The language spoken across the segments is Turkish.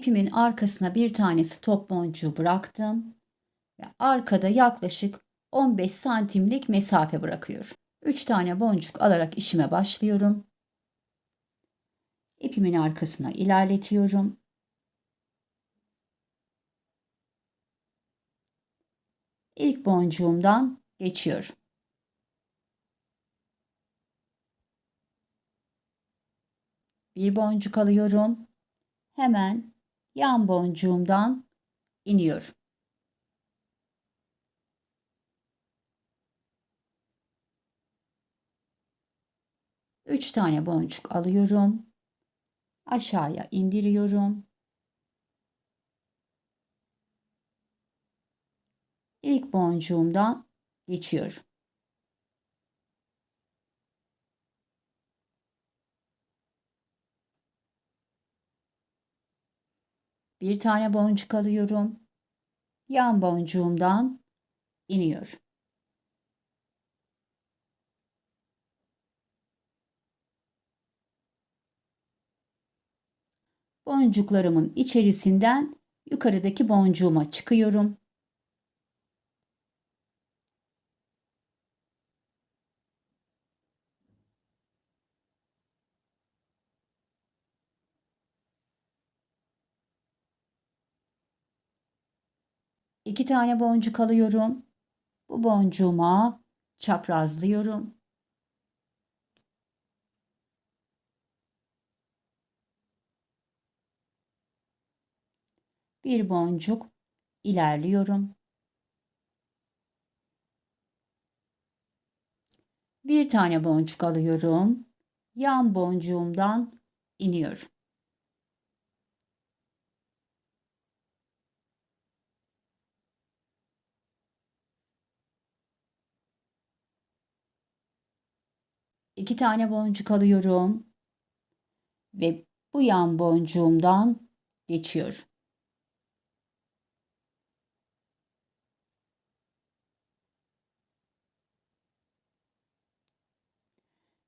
İpimin arkasına bir tanesi top boncuğu bıraktım ve arkada yaklaşık 15 santimlik mesafe bırakıyorum. 3 tane boncuk alarak işime başlıyorum. İpimin arkasına ilerletiyorum. İlk boncuğumdan geçiyorum. Bir boncuk alıyorum. Hemen yan boncuğumdan iniyorum. Üç tane boncuk alıyorum. Aşağıya indiriyorum. İlk boncuğumdan geçiyorum. Bir tane boncuk alıyorum. Yan boncuğumdan iniyorum. Boncuklarımın içerisinden yukarıdaki boncuğuma çıkıyorum. İki tane boncuk alıyorum. Bu boncuğuma çaprazlıyorum. Bir boncuk ilerliyorum. Bir tane boncuk alıyorum. Yan boncuğumdan iniyorum. İki tane boncuk alıyorum ve bu yan boncuğumdan geçiyorum.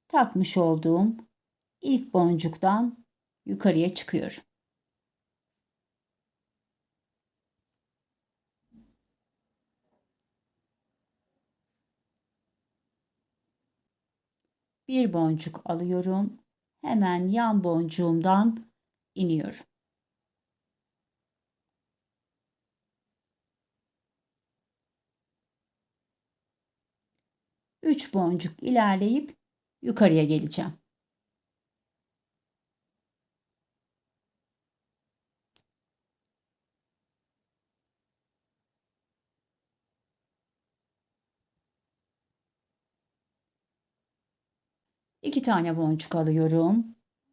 Takmış olduğum ilk boncuktan yukarıya çıkıyorum. Bir boncuk alıyorum. hemen yan boncuğumdan iniyor. Üç boncuk ilerleyip yukarıya geleceğim. İki tane boncuk alıyorum.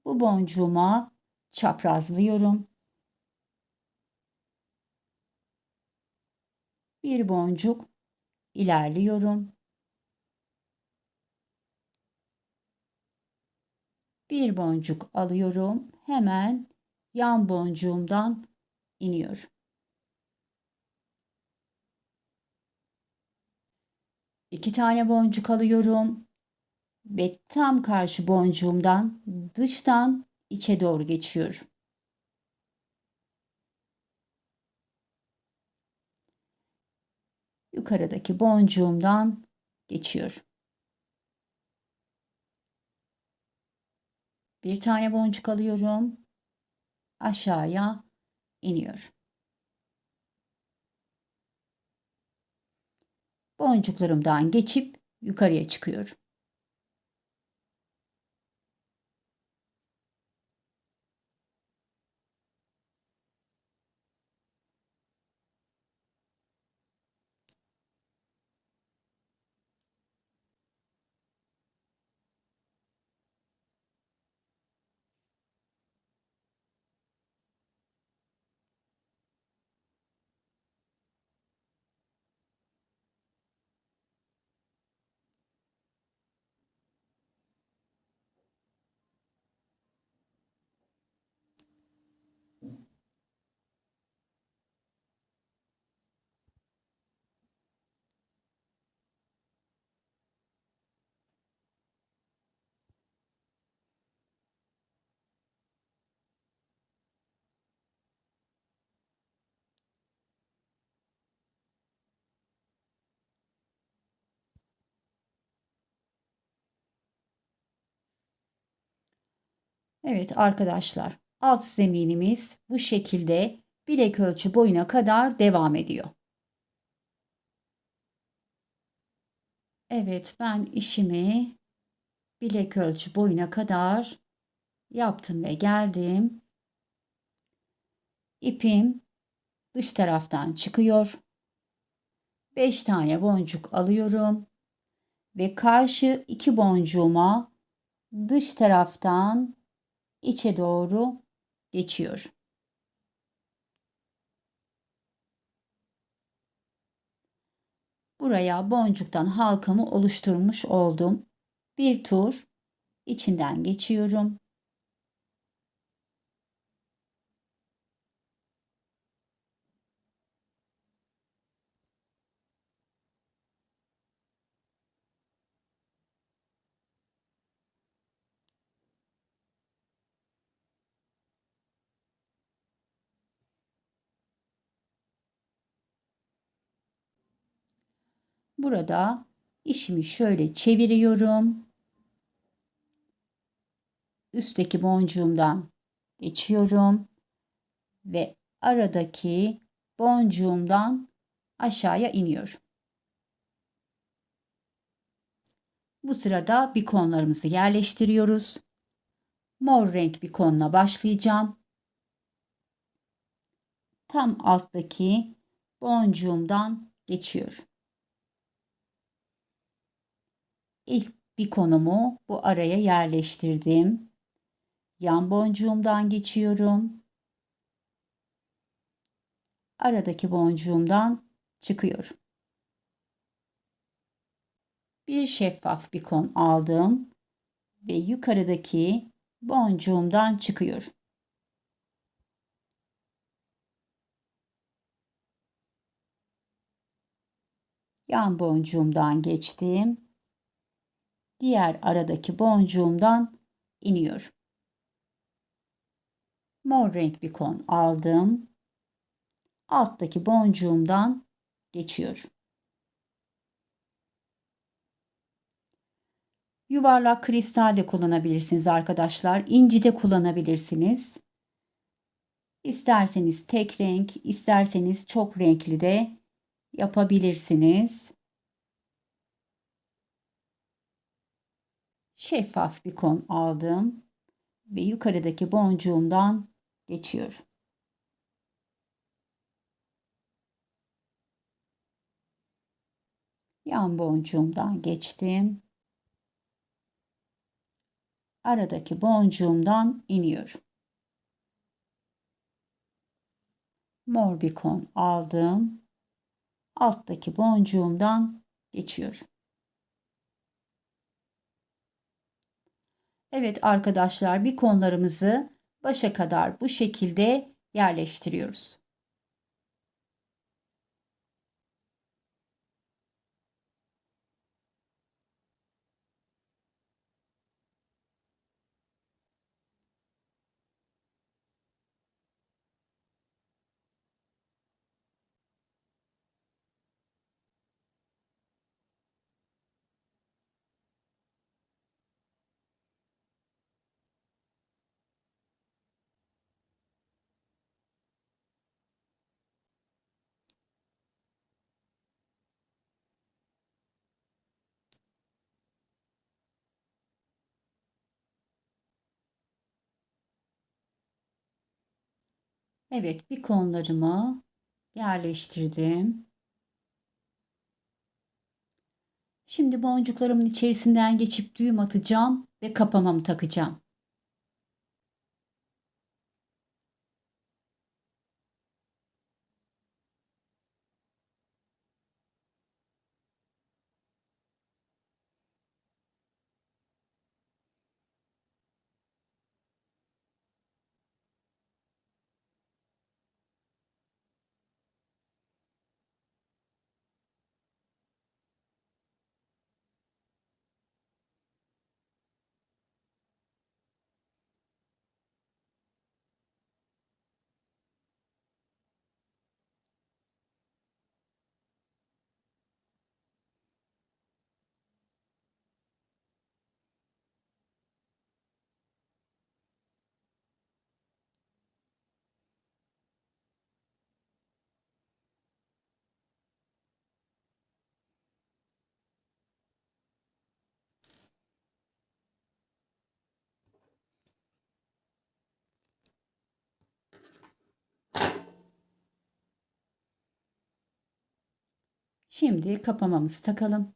Bu boncuğuma çaprazlıyorum. Bir boncuk ilerliyorum. Bir boncuk alıyorum. Hemen yan boncuğumdan iniyor. İki tane boncuk alıyorum ve tam karşı boncuğumdan dıştan içe doğru geçiyor. Yukarıdaki boncuğumdan geçiyor. Bir tane boncuk alıyorum. Aşağıya iniyor. Boncuklarımdan geçip yukarıya çıkıyor. Evet arkadaşlar alt zeminimiz bu şekilde bilek ölçü boyuna kadar devam ediyor. Evet ben işimi bilek ölçü boyuna kadar yaptım ve geldim. İpim dış taraftan çıkıyor. 5 tane boncuk alıyorum ve karşı iki boncuğuma dış taraftan içe doğru geçiyor. Buraya boncuktan halkamı oluşturmuş oldum. Bir tur içinden geçiyorum. Burada işimi şöyle çeviriyorum. Üstteki boncuğumdan geçiyorum ve aradaki boncuğumdan aşağıya iniyor. Bu sırada bikonlarımızı yerleştiriyoruz. Mor renk bikonla başlayacağım. Tam alttaki boncuğumdan geçiyor. İlk bir konumu bu araya yerleştirdim. Yan boncuğumdan geçiyorum. Aradaki boncuğumdan çıkıyor. Bir şeffaf bir kon aldım ve yukarıdaki boncuğumdan çıkıyor. Yan boncuğumdan geçtim diğer aradaki boncuğumdan iniyor. Mor renk bir kon aldım. Alttaki boncuğumdan geçiyor. Yuvarlak kristal de kullanabilirsiniz arkadaşlar. İnci de kullanabilirsiniz. İsterseniz tek renk, isterseniz çok renkli de yapabilirsiniz. Şeffaf bir kon aldım ve yukarıdaki boncuğumdan geçiyorum. Yan boncuğumdan geçtim. Aradaki boncuğumdan iniyorum. Mor bir kon aldım. Alttaki boncuğumdan geçiyorum. Evet arkadaşlar bir konlarımızı başa kadar bu şekilde yerleştiriyoruz. Evet bir konlarımı yerleştirdim. Şimdi boncuklarımın içerisinden geçip düğüm atacağım ve kapamamı takacağım. Şimdi kapamamızı takalım.